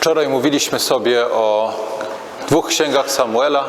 Wczoraj mówiliśmy sobie o dwóch księgach Samuela,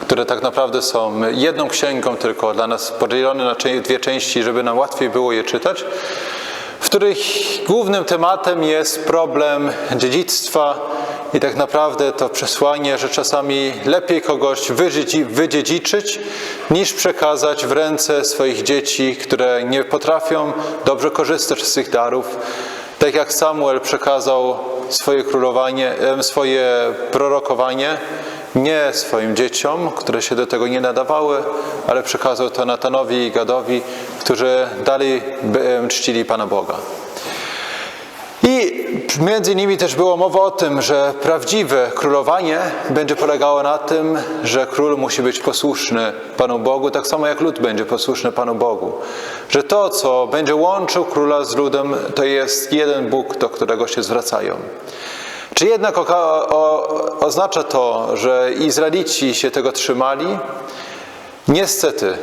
które tak naprawdę są jedną księgą, tylko dla nas podzielone na dwie części, żeby nam łatwiej było je czytać, w których głównym tematem jest problem dziedzictwa i tak naprawdę to przesłanie, że czasami lepiej kogoś wydziedzi- wydziedziczyć, niż przekazać w ręce swoich dzieci, które nie potrafią dobrze korzystać z tych darów. Tak jak Samuel przekazał swoje królowanie, em, swoje prorokowanie nie swoim dzieciom, które się do tego nie nadawały, ale przekazał to Natanowi i Gadowi, którzy dalej em, czcili Pana Boga. Między innymi też było mowa o tym, że prawdziwe królowanie będzie polegało na tym, że król musi być posłuszny Panu Bogu, tak samo jak lud będzie posłuszny Panu Bogu. Że to, co będzie łączył króla z ludem, to jest jeden Bóg, do którego się zwracają. Czy jednak oznacza to, że Izraelici się tego trzymali? Niestety,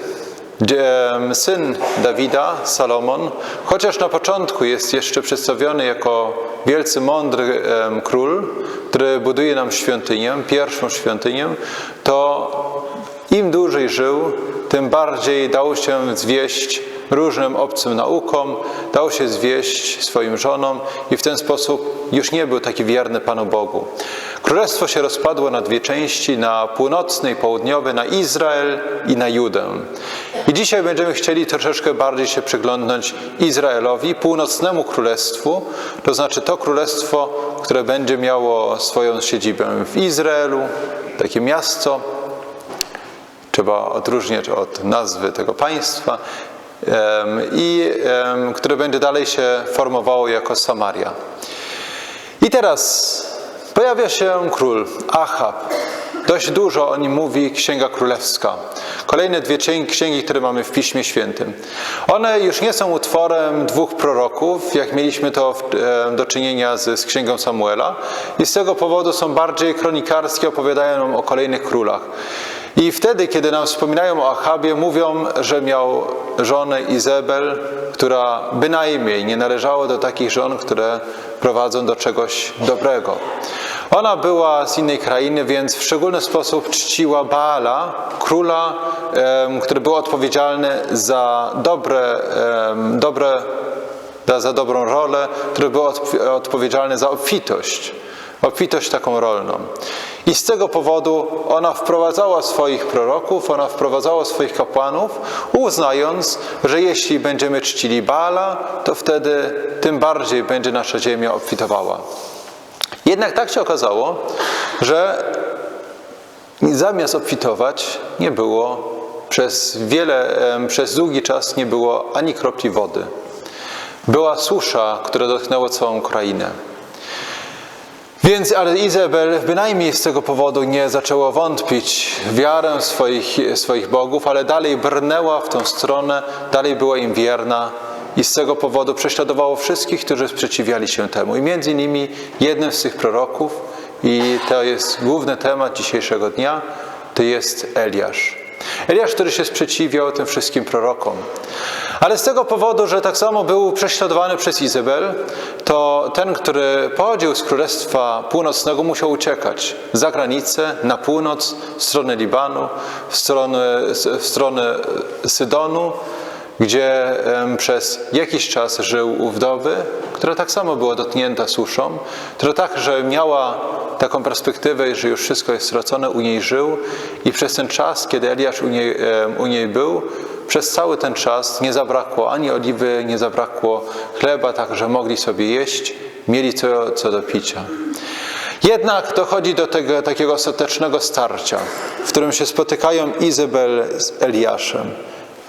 syn Dawida, Salomon, chociaż na początku jest jeszcze przedstawiony jako wielce mądry król, który buduje nam świątynię, pierwszą świątynię, to im dłużej żył, tym bardziej dał się zwieść różnym obcym naukom, dał się zwieść swoim żonom i w ten sposób już nie był taki wierny Panu Bogu. Królestwo się rozpadło na dwie części, na północny i południowy, na Izrael i na Judę. I dzisiaj będziemy chcieli troszeczkę bardziej się przyglądnąć Izraelowi, północnemu królestwu, to znaczy to królestwo, które będzie miało swoją siedzibę w Izraelu, takie miasto, trzeba odróżniać od nazwy tego państwa, i które będzie dalej się formowało jako Samaria. I teraz pojawia się król Achab. Dość dużo o nim mówi Księga Królewska. Kolejne dwie księgi, które mamy w Piśmie Świętym. One już nie są utworem dwóch proroków, jak mieliśmy to do czynienia z, z Księgą Samuela. I z tego powodu są bardziej kronikarskie, opowiadają nam o kolejnych królach. I wtedy, kiedy nam wspominają o Achabie, mówią, że miał żonę Izabel, która bynajmniej nie należała do takich żon, które prowadzą do czegoś dobrego. Ona była z innej krainy, więc w szczególny sposób czciła Baala, króla, który był odpowiedzialny za dobre, dobre za, dobrą rolę, który był odp- odpowiedzialny za obfitość, obfitość taką rolną. I z tego powodu ona wprowadzała swoich proroków, ona wprowadzała swoich kapłanów, uznając, że jeśli będziemy czcili Baala, to wtedy tym bardziej będzie nasza ziemia obfitowała. Jednak tak się okazało, że zamiast obfitować nie było przez wiele, przez długi czas nie było ani kropli wody. Była susza, która dotknęła całą krainę. Więc, ale Izabel bynajmniej z tego powodu nie zaczęła wątpić w wiarę swoich, swoich bogów, ale dalej brnęła w tą stronę, dalej była im wierna i z tego powodu prześladowała wszystkich, którzy sprzeciwiali się temu. I między innymi jednym z tych proroków, i to jest główny temat dzisiejszego dnia, to jest Eliasz. Eliasz, który się sprzeciwiał tym wszystkim prorokom. Ale z tego powodu, że tak samo był prześladowany przez Izabel, to ten, który pochodził z Królestwa Północnego, musiał uciekać za granicę, na północ, w stronę Libanu, w stronę, w stronę Sydonu, gdzie przez jakiś czas żył u wdowy, która tak samo była dotknięta suszą, która także miała taką perspektywę, że już wszystko jest stracone, u niej żył i przez ten czas, kiedy Eliasz u niej, u niej był, przez cały ten czas nie zabrakło ani oliwy, nie zabrakło chleba, tak że mogli sobie jeść, mieli co, co do picia. Jednak dochodzi do tego takiego ostatecznego starcia, w którym się spotykają Izabel z Eliaszem.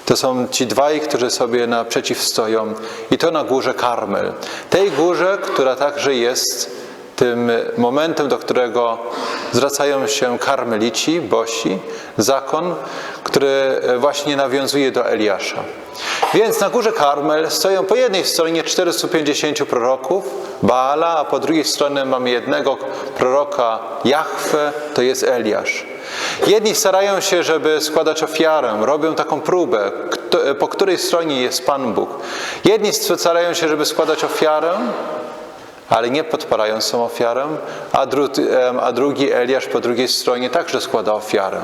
To są ci dwaj, którzy sobie naprzeciw stoją i to na górze Karmel. Tej górze, która także jest tym momentem, do którego zwracają się karmelici, bosi, zakon, który właśnie nawiązuje do Eliasza. Więc na górze Karmel stoją po jednej stronie 450 proroków Baala, a po drugiej stronie mamy jednego proroka Jahwe, to jest Eliasz. Jedni starają się, żeby składać ofiarę, robią taką próbę, po której stronie jest Pan Bóg. Jedni starają się, żeby składać ofiarę, ale nie podpalając tą ofiarę, a, dru- a drugi Eliasz po drugiej stronie także składa ofiarę.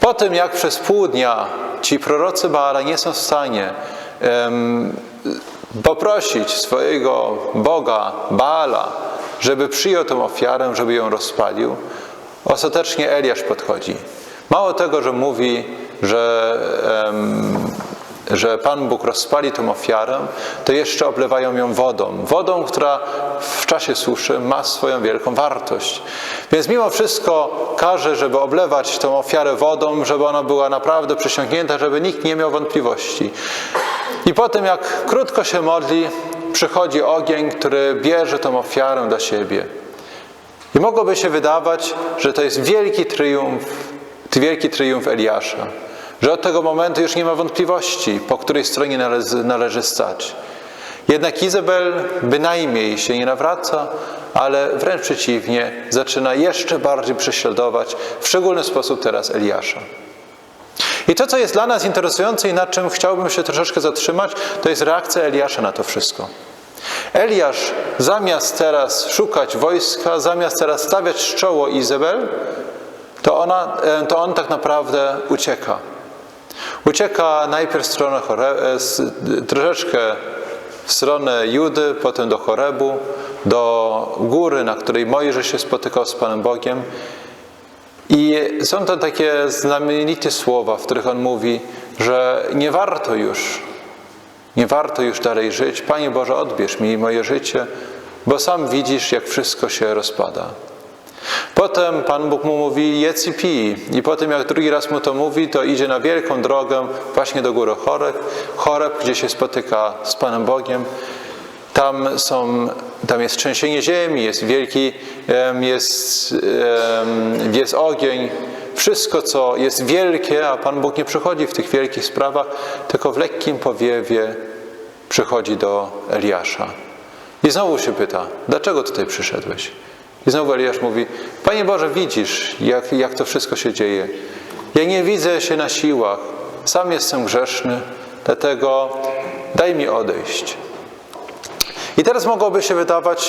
Po tym, jak przez pół dnia ci prorocy Baala nie są w stanie em, poprosić swojego Boga, Baala, żeby przyjął tę ofiarę, żeby ją rozpalił, ostatecznie Eliasz podchodzi. Mało tego, że mówi, że, że Pan Bóg rozpali tę ofiarę, to jeszcze oblewają ją wodą. Wodą, która w czasie suszy ma swoją wielką wartość. Więc mimo wszystko każe, żeby oblewać tę ofiarę wodą, żeby ona była naprawdę przysiągnięta, żeby nikt nie miał wątpliwości. I po tym, jak krótko się modli, przychodzi ogień, który bierze tę ofiarę do siebie. I mogłoby się wydawać, że to jest wielki triumf, wielki triumf Eliasza. Że od tego momentu już nie ma wątpliwości, po której stronie należy, należy stać. Jednak Izabel bynajmniej się nie nawraca, ale wręcz przeciwnie, zaczyna jeszcze bardziej prześladować, w szczególny sposób teraz Eliasza. I to, co jest dla nas interesujące i nad czym chciałbym się troszeczkę zatrzymać, to jest reakcja Eliasza na to wszystko. Eliasz zamiast teraz szukać wojska, zamiast teraz stawiać czoło Izabel, to, ona, e, to on tak naprawdę ucieka. Ucieka najpierw w stronę Chore, e, troszeczkę w stronę Judy, potem do Chorebu, do góry, na której Mojżesz się spotykał z Panem Bogiem. I są to takie znamienite słowa, w których on mówi, że nie warto już, nie warto już dalej żyć. Panie Boże, odbierz mi moje życie, bo sam widzisz, jak wszystko się rozpada. Potem Pan Bóg mu mówi, jedz i pij. I potem jak drugi raz mu to mówi, to idzie na wielką drogę właśnie do góry Choreb, Choreb gdzie się spotyka z Panem Bogiem. Tam, są, tam jest trzęsienie ziemi, jest wielki, jest, jest ogień. Wszystko, co jest wielkie, a Pan Bóg nie przychodzi w tych wielkich sprawach, tylko w lekkim powiewie przychodzi do Eliasza. I znowu się pyta, dlaczego tutaj przyszedłeś? I znowu Eliasz mówi, Panie Boże, widzisz, jak, jak to wszystko się dzieje. Ja nie widzę się na siłach, sam jestem grzeszny, dlatego daj mi odejść. I teraz mogłoby się wydawać,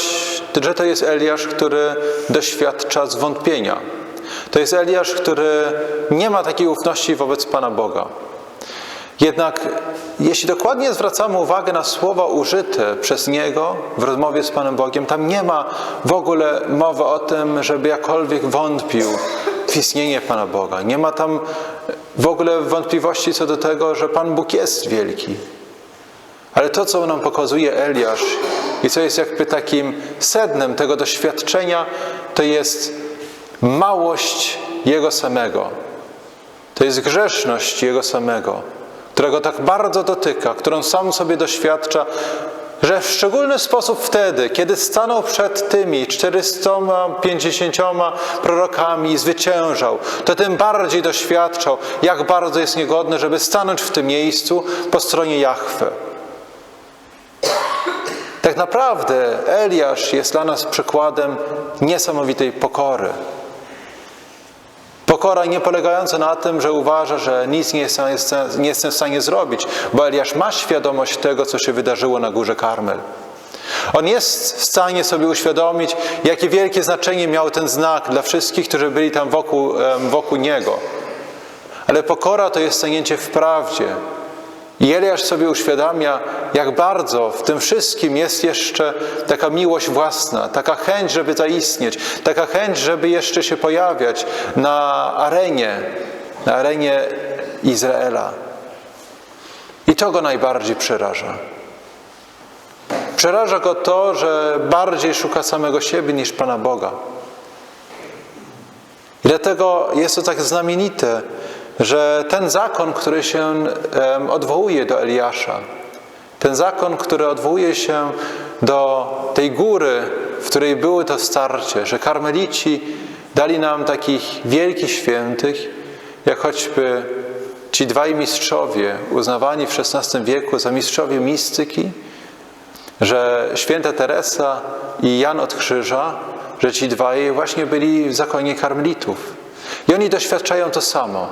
że to jest Eliasz, który doświadcza zwątpienia. To jest Eliasz, który nie ma takiej ufności wobec Pana Boga. Jednak jeśli dokładnie zwracamy uwagę na słowa użyte przez niego w rozmowie z Panem Bogiem, tam nie ma w ogóle mowy o tym, żeby jakkolwiek wątpił w istnienie Pana Boga. Nie ma tam w ogóle wątpliwości co do tego, że Pan Bóg jest wielki. Ale to, co nam pokazuje Eliasz i co jest jakby takim sednem tego doświadczenia, to jest małość Jego samego. To jest grzeszność Jego samego, którego tak bardzo dotyka, którą sam sobie doświadcza, że w szczególny sposób wtedy, kiedy stanął przed tymi 450 prorokami i zwyciężał, to tym bardziej doświadczał, jak bardzo jest niegodny, żeby stanąć w tym miejscu po stronie Jahwe. Tak naprawdę Eliasz jest dla nas przykładem niesamowitej pokory. Pokora nie polegająca na tym, że uważa, że nic nie jest, nie jestem w stanie zrobić, bo Eliasz ma świadomość tego, co się wydarzyło na górze Karmel. On jest w stanie sobie uświadomić, jakie wielkie znaczenie miał ten znak dla wszystkich, którzy byli tam wokół, wokół niego. Ale pokora to jest stanięcie w prawdzie. I Eliasz sobie uświadamia, jak bardzo w tym wszystkim jest jeszcze taka miłość własna, taka chęć, żeby zaistnieć, taka chęć, żeby jeszcze się pojawiać na arenie, na arenie Izraela. I to go najbardziej przeraża. Przeraża go to, że bardziej szuka samego siebie niż Pana Boga. I dlatego jest to tak znamienite, że ten zakon, który się odwołuje do Eliasza, ten zakon, który odwołuje się do tej góry, w której było to starcie, że karmelici dali nam takich wielkich świętych, jak choćby ci dwaj mistrzowie, uznawani w XVI wieku za mistrzowie mistyki, że święta Teresa i Jan od Krzyża, że ci dwaj właśnie byli w zakonie karmelitów. I oni doświadczają to samo.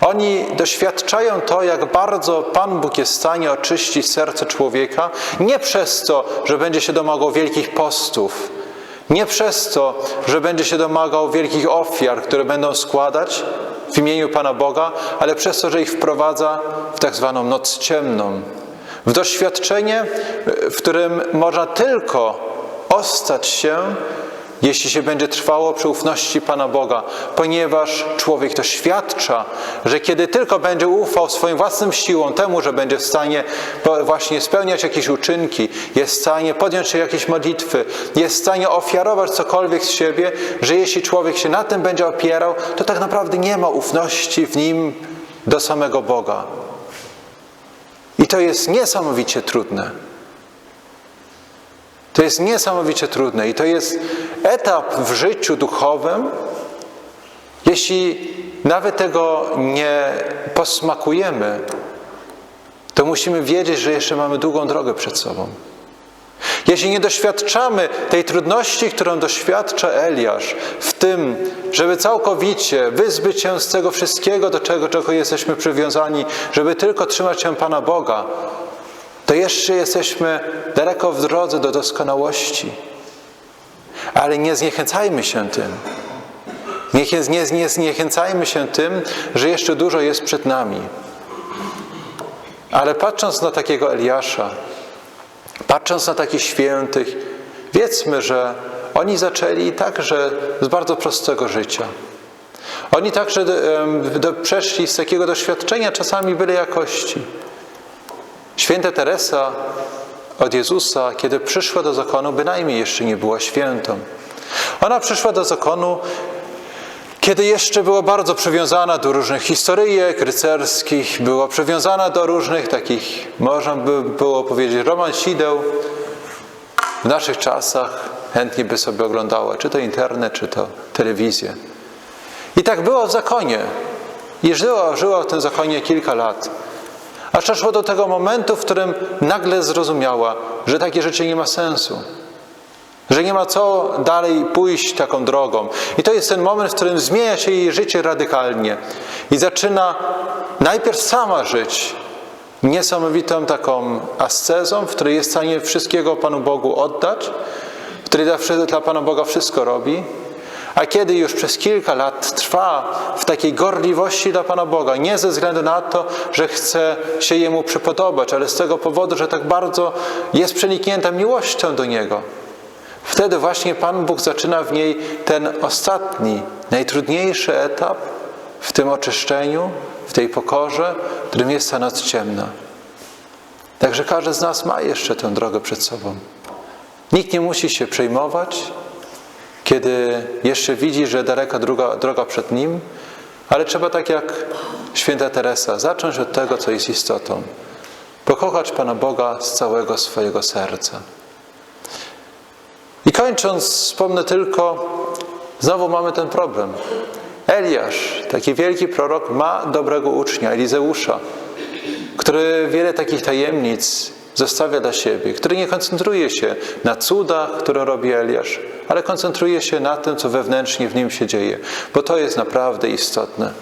Oni doświadczają to, jak bardzo Pan Bóg jest w stanie oczyścić serce człowieka, nie przez to, że będzie się domagał wielkich postów, nie przez to, że będzie się domagał wielkich ofiar, które będą składać w imieniu Pana Boga, ale przez to, że ich wprowadza w tak zwaną noc ciemną, w doświadczenie, w którym można tylko ostać się jeśli się będzie trwało przy ufności Pana Boga, ponieważ człowiek doświadcza, że kiedy tylko będzie ufał swoim własnym siłom temu, że będzie w stanie właśnie spełniać jakieś uczynki, jest w stanie podjąć się jakieś modlitwy, jest w stanie ofiarować cokolwiek z siebie, że jeśli człowiek się na tym będzie opierał, to tak naprawdę nie ma ufności w nim do samego Boga. I to jest niesamowicie trudne. Jest niesamowicie trudne i to jest etap w życiu duchowym, jeśli nawet tego nie posmakujemy, to musimy wiedzieć, że jeszcze mamy długą drogę przed sobą. Jeśli nie doświadczamy tej trudności, którą doświadcza Eliasz, w tym, żeby całkowicie wyzbyć się z tego wszystkiego, do czego, czego jesteśmy przywiązani, żeby tylko trzymać się Pana Boga, to jeszcze jesteśmy daleko w drodze do doskonałości. Ale nie zniechęcajmy się tym. Nie, nie, nie zniechęcajmy się tym, że jeszcze dużo jest przed nami. Ale patrząc na takiego Eliasza, patrząc na takich świętych, wiedzmy, że oni zaczęli także z bardzo prostego życia. Oni także przeszli z takiego doświadczenia czasami byle jakości. Święta Teresa od Jezusa, kiedy przyszła do zakonu, bynajmniej jeszcze nie była świętą. Ona przyszła do zakonu, kiedy jeszcze była bardzo przywiązana do różnych historyjek rycerskich, była przywiązana do różnych takich, można by było powiedzieć, romansideł. W naszych czasach chętnie by sobie oglądała, czy to internet, czy to telewizję. I tak było w zakonie. I żyła, żyła w tym zakonie kilka lat. Aż doszło do tego momentu, w którym nagle zrozumiała, że takie rzeczy nie ma sensu. Że nie ma co dalej pójść taką drogą. I to jest ten moment, w którym zmienia się jej życie radykalnie. I zaczyna najpierw sama żyć niesamowitą taką ascezą, w której jest w stanie wszystkiego Panu Bogu oddać, w której dla, Pana Boga wszystko robi. A kiedy już przez kilka lat trwa w takiej gorliwości dla Pana Boga, nie ze względu na to, że chce się Jemu przypodobać, ale z tego powodu, że tak bardzo jest przeniknięta miłością do Niego, wtedy właśnie Pan Bóg zaczyna w niej ten ostatni, najtrudniejszy etap w tym oczyszczeniu, w tej pokorze, którym jest ta noc ciemna. Także każdy z nas ma jeszcze tę drogę przed sobą. Nikt nie musi się przejmować, kiedy jeszcze widzi, że daleka droga, droga przed nim, ale trzeba tak jak święta Teresa, zacząć od tego, co jest istotą. Pokochać Pana Boga z całego swojego serca. I kończąc, wspomnę tylko, znowu mamy ten problem. Eliasz, taki wielki prorok, ma dobrego ucznia, Elizeusza, który wiele takich tajemnic zostawia dla siebie, który nie koncentruje się na cudach, które robi Eliasz, ale koncentruje się na tym, co wewnętrznie w nim się dzieje, bo to jest naprawdę istotne.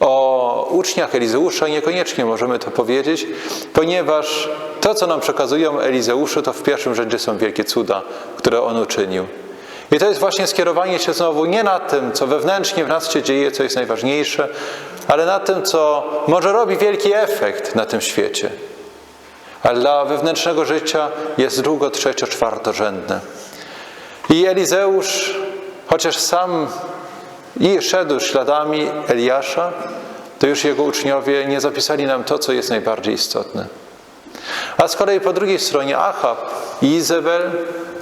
O uczniach Elizeusza niekoniecznie możemy to powiedzieć, ponieważ to, co nam przekazują Elizeuszu, to w pierwszym rzędzie są wielkie cuda, które on uczynił. I to jest właśnie skierowanie się znowu nie na tym, co wewnętrznie w nas się dzieje, co jest najważniejsze, ale na tym, co może robi wielki efekt na tym świecie. Ale dla wewnętrznego życia jest drugo, trzecio, czwartorzędne. I Elizeusz, chociaż sam i szedł śladami Eliasza, to już jego uczniowie nie zapisali nam to, co jest najbardziej istotne. A z kolei po drugiej stronie Achab i Izabel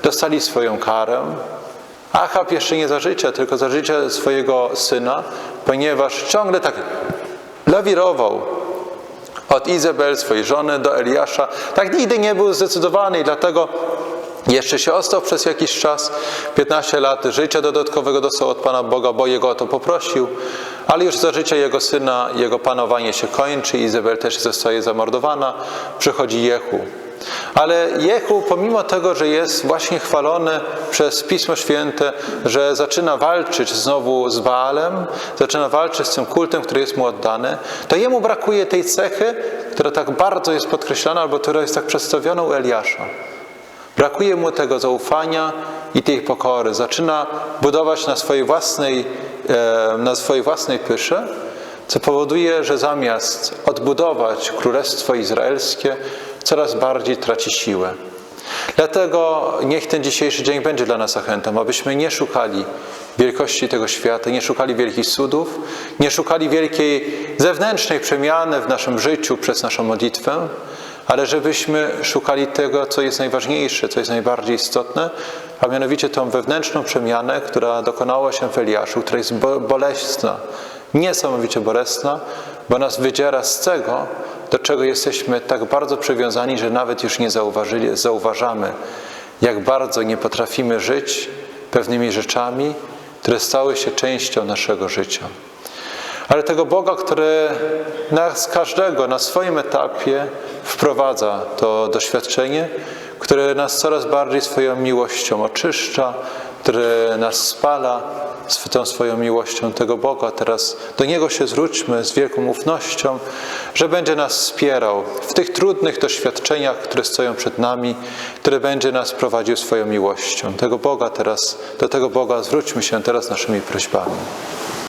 dostali swoją karę. Achab jeszcze nie za życia, tylko za życia swojego syna, ponieważ ciągle tak lawirował od Izabel, swojej żony, do Eliasza. Tak nigdy nie był zdecydowany i dlatego jeszcze się ostał przez jakiś czas, 15 lat życia dodatkowego dostał od Pana Boga, bo Jego o to poprosił, ale już za życia jego syna jego panowanie się kończy, Izabel też zostaje zamordowana, przychodzi Jehu. Ale Jehu, pomimo tego, że jest właśnie chwalony przez Pismo Święte, że zaczyna walczyć znowu z Baalem, zaczyna walczyć z tym kultem, który jest mu oddany, to jemu brakuje tej cechy, która tak bardzo jest podkreślana, albo która jest tak przedstawiona u Eliasza. Brakuje mu tego zaufania i tej pokory. Zaczyna budować na swojej własnej, na swojej własnej pysze, co powoduje, że zamiast odbudować Królestwo Izraelskie, coraz bardziej traci siłę. Dlatego niech ten dzisiejszy dzień będzie dla nas zachętą, abyśmy nie szukali wielkości tego świata, nie szukali wielkich cudów, nie szukali wielkiej zewnętrznej przemiany w naszym życiu przez naszą modlitwę, ale żebyśmy szukali tego, co jest najważniejsze, co jest najbardziej istotne, a mianowicie tą wewnętrzną przemianę, która dokonała się w Eliaszu, która jest bo- bolesna, niesamowicie bolesna, bo nas wydziera z tego, do czego jesteśmy tak bardzo przywiązani, że nawet już nie zauważyli, zauważamy, jak bardzo nie potrafimy żyć pewnymi rzeczami, które stały się częścią naszego życia. Ale tego Boga, który nas każdego na swoim etapie wprowadza to doświadczenie, które nas coraz bardziej swoją miłością oczyszcza, który nas spala sw- tą swoją miłością tego Boga. Teraz do Niego się zwróćmy z wielką ufnością, że będzie nas wspierał w tych trudnych doświadczeniach, które stoją przed nami, który będzie nas prowadził swoją miłością. Tego Boga teraz, do tego Boga zwróćmy się teraz naszymi prośbami.